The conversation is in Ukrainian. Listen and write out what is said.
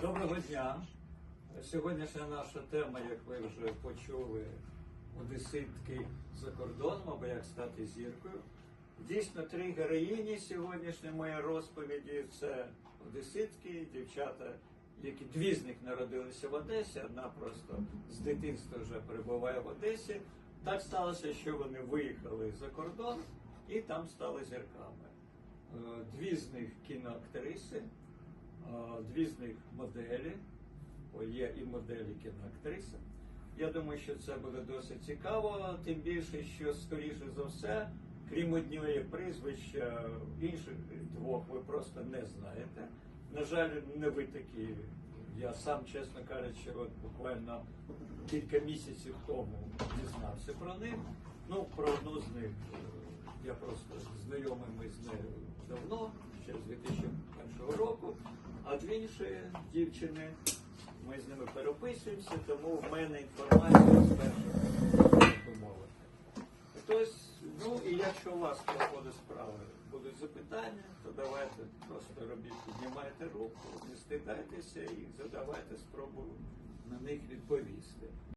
Доброго дня. Сьогоднішня наша тема, як ви вже почули, одеситки за кордоном або як стати зіркою. Дійсно, три героїні сьогоднішньої моєї розповіді це одеситки, дівчата, які дві з них народилися в Одесі, одна просто з дитинства вже перебуває в Одесі. Так сталося, що вони виїхали за кордон і там стали зірками. Е, Дві з них кіноактриси, Дві з них моделі, є і моделі кіноактриси. Я думаю, що це буде досить цікаво, тим більше, що, скоріше за все, крім однієї прізвища, інших двох ви просто не знаєте. На жаль, не ви такі. Я сам, чесно кажучи, от буквально кілька місяців тому дізнався про них. Ну, про одну з них е, я просто знайомий ми з нею давно, ще з 2001 року. А дві інші дівчини, ми з ними переписуємося, тому в мене інформація з першого, мовити. Тобто, ну і якщо у вас по ходу справи будуть запитання, то давайте просто робіть, піднімайте руку, не стидайтеся і задавайте спробую на них відповісти.